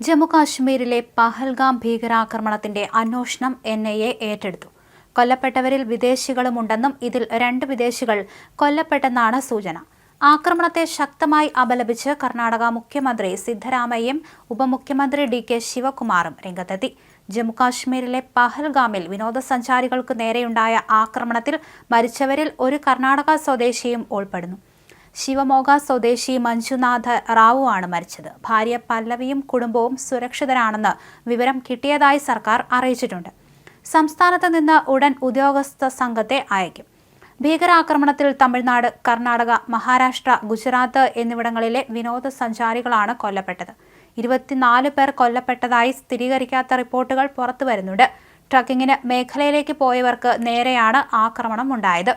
ജമ്മു കാശ്മീരിലെ പഹൽഗാം ഭീകരാക്രമണത്തിന്റെ അന്വേഷണം എൻ ഐ എ ഏറ്റെടുത്തു. കൊല്ലപ്പെട്ടവരിൽ വിദേശികളുമുണ്ടെന്നും ഇതിൽ രണ്ട് വിദേശികൾ കൊല്ലപ്പെട്ടെന്നാണ് സൂചന. ആക്രമണത്തെ ശക്തമായി അപലപിച്ച് കർണാടക മുഖ്യമന്ത്രി സിദ്ധരാമയ്യയും ഉപമുഖ്യമന്ത്രി ഡി കെ ശിവകുമാറും രംഗത്തെത്തി. ജമ്മുകാശ്മീരിലെ പഹൽഗാമിൽ വിനോദസഞ്ചാരികൾക്ക് നേരെയുണ്ടായ ആക്രമണത്തിൽ മരിച്ചവരിൽ ഒരു കർണാടക സ്വദേശിയും ഉൾപ്പെടുന്നു. ശിവമോഗ സ്വദേശി മഞ്ജുനാഥ് ആണ് മരിച്ചത്. ഭാര്യ പല്ലവിയും കുടുംബവും സുരക്ഷിതരാണെന്ന് വിവരം കിട്ടിയതായി സർക്കാർ അറിയിച്ചിട്ടുണ്ട്. സംസ്ഥാനത്ത് നിന്ന് ഉടൻ ഉദ്യോഗസ്ഥ സംഘത്തെ അയക്കും. ഭീകരാക്രമണത്തിൽ തമിഴ്നാട് കർണാടക മഹാരാഷ്ട്ര ഗുജറാത്ത് എന്നിവിടങ്ങളിലെ വിനോദസഞ്ചാരികളാണ് കൊല്ലപ്പെട്ടത്. ഇരുപത്തിനാല് പേർ കൊല്ലപ്പെട്ടതായി സ്ഥിരീകരിക്കാത്ത റിപ്പോർട്ടുകൾ പുറത്തുവരുന്നുണ്ട്. ട്രക്കിങ്ങിന് മേഖലയിലേക്ക് പോയവർക്ക് നേരെയാണ് ആക്രമണം ഉണ്ടായത്.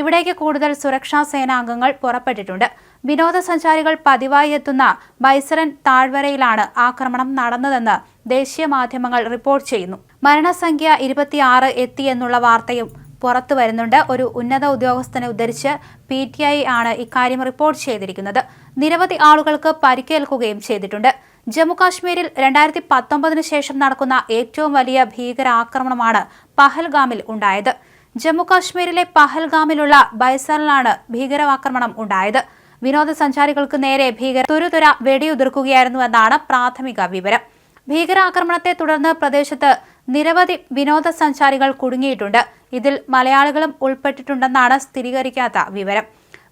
ഇവിടേക്ക് കൂടുതൽ സുരക്ഷാ സേനാംഗങ്ങൾ പുറപ്പെട്ടിട്ടുണ്ട്. വിനോദസഞ്ചാരികൾ പതിവായി എത്തുന്ന ബൈസറൻ താഴ്വരയിലാണ് ആക്രമണം നടന്നതെന്ന് ദേശീയ മാധ്യമങ്ങൾ റിപ്പോർട്ട് ചെയ്യുന്നു. മരണസംഖ്യ ഇരുപത്തിയാറ് എത്തിയെന്നുള്ള വാർത്തയും പുറത്തു വരുന്നുണ്ട്. ഒരു ഉന്നത ഉദ്യോഗസ്ഥനെ ഉദ്ധരിച്ച് പി ടി ഐ ആണ് ഇക്കാര്യം റിപ്പോർട്ട് ചെയ്തിരിക്കുന്നത്. നിരവധി ആളുകൾക്ക് പരിക്കേൽക്കുകയും ചെയ്തിട്ടുണ്ട്. ജമ്മുകാശ്മീരിൽ രണ്ടായിരത്തി പത്തൊമ്പതിന് ശേഷം നടക്കുന്ന ഏറ്റവും വലിയ ഭീകരാക്രമണമാണ് പഹൽഗാമിൽ ഉണ്ടായത്. ജമ്മുകാശ്മീരിലെ പഹൽഗാമിലുള്ള ബൈസറിലാണ് ഭീകരാക്രമണം ഉണ്ടായത്. വിനോദസഞ്ചാരികൾക്ക് നേരെ ഭീകര തുരുതുര വെടിയുതിർക്കുകയായിരുന്നുവെന്നാണ് പ്രാഥമിക വിവരം. ഭീകരാക്രമണത്തെ തുടർന്ന് പ്രദേശത്ത് നിരവധി വിനോദസഞ്ചാരികൾ കുടുങ്ങിയിട്ടുണ്ട്. ഇതിൽ മലയാളികളും ഉൾപ്പെട്ടിട്ടുണ്ടെന്നാണ് സ്ഥിരീകരിക്കാത്ത വിവരം.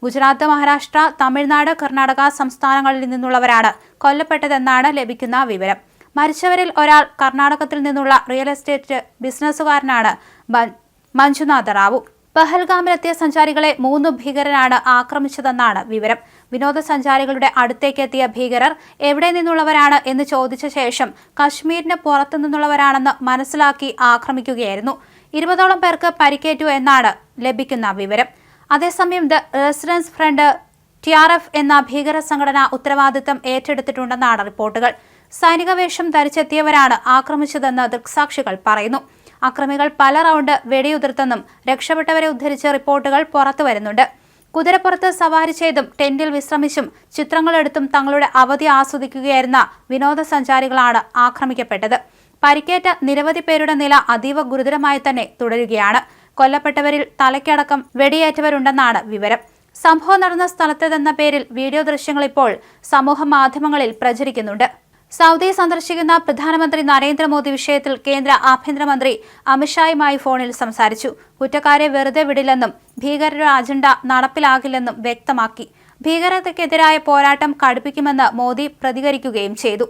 ഗുജറാത്ത് മഹാരാഷ്ട്ര തമിഴ്നാട് കർണാടക സംസ്ഥാനങ്ങളിൽ നിന്നുള്ളവരാണ് കൊല്ലപ്പെട്ടതെന്നാണ് ലഭിക്കുന്ന വിവരം. മരിച്ചവരിൽ ഒരാൾ കർണാടകത്തിൽ നിന്നുള്ള റിയൽ എസ്റ്റേറ്റ് ബിസിനസ്സുകാരനാണ്. മഞ്ജുനാഥ റാവു പഹൽഗാമിലെത്തിയ സഞ്ചാരികളെ മൂന്ന് ഭീകരരാണ് ആക്രമിച്ചതെന്നാണ് വിവരം. വിനോദസഞ്ചാരികളുടെ അടുത്തേക്കെത്തിയ ഭീകരർ എവിടെ നിന്നുള്ളവരാണ് എന്ന് ചോദിച്ച ശേഷം കശ്മീരിന് പുറത്തു നിന്നുള്ളവരാണെന്ന് മനസ്സിലാക്കി ആക്രമിക്കുകയായിരുന്നു. ഇരുപതോളം പേർക്ക് പരിക്കേറ്റു എന്നാണ് ലഭിക്കുന്ന വിവരം. അതേസമയം the resistance front T R F എന്ന ഭീകര സംഘടന ഉത്തരവാദിത്തം ഏറ്റെടുത്തിട്ടുണ്ടെന്നാണ് റിപ്പോർട്ടുകൾ. സൈനിക വേഷം ധരിച്ചെത്തിയവരാണ് ആക്രമിച്ചതെന്ന് ദൃക്സാക്ഷികൾ പറയുന്നു. അക്രമികൾ പല റൗണ്ട് വെടിയുതിർത്തെന്നും രക്ഷപ്പെട്ടവരെ ഉദ്ധരിച്ച റിപ്പോർട്ടുകൾ പുറത്തു വരുന്നുണ്ട്. കുതിരപ്പുറത്ത് സവാരി ചെയ്തും ടെന്റിൽ വിശ്രമിച്ചും ചിത്രങ്ങളെടുത്തും തങ്ങളുടെ അവധി ആസ്വദിക്കുകയായിരുന്ന വിനോദസഞ്ചാരികളാണ് ആക്രമിക്കപ്പെട്ടത്. പരിക്കേറ്റ നിരവധി പേരുടെ നില അതീവ ഗുരുതരമായി തന്നെ തുടരുകയാണ്. കൊല്ലപ്പെട്ടവരിൽ തലയ്ക്കടക്കം വെടിയേറ്റവരുണ്ടെന്നാണ് വിവരം. സംഭവം നടന്ന സ്ഥലത്തെന്ന പേരിൽ വീഡിയോ ദൃശ്യങ്ങൾ ഇപ്പോൾ സമൂഹ മാധ്യമങ്ങളിൽ പ്രചരിക്കുന്നുണ്ട്. സൗദി സന്ദർശിക്കുന്ന പ്രധാനമന്ത്രി നരേന്ദ്രമോദി വിഷയത്തിൽ കേന്ദ്ര ആഭ്യന്തരമന്ത്രി അമിത്ഷായുമായി ഫോണിൽ സംസാരിച്ചു. കുറ്റക്കാരെ വെറുതെ വിടില്ലെന്നും ഭീകരരുടെ അജണ്ട നടപ്പിലാകില്ലെന്നും വ്യക്തമാക്കി. ഭീകരതയ്ക്കെതിരായ പോരാട്ടം കടുപ്പിക്കുമെന്ന് മോദി പ്രതികരിക്കുകയും ചെയ്തു.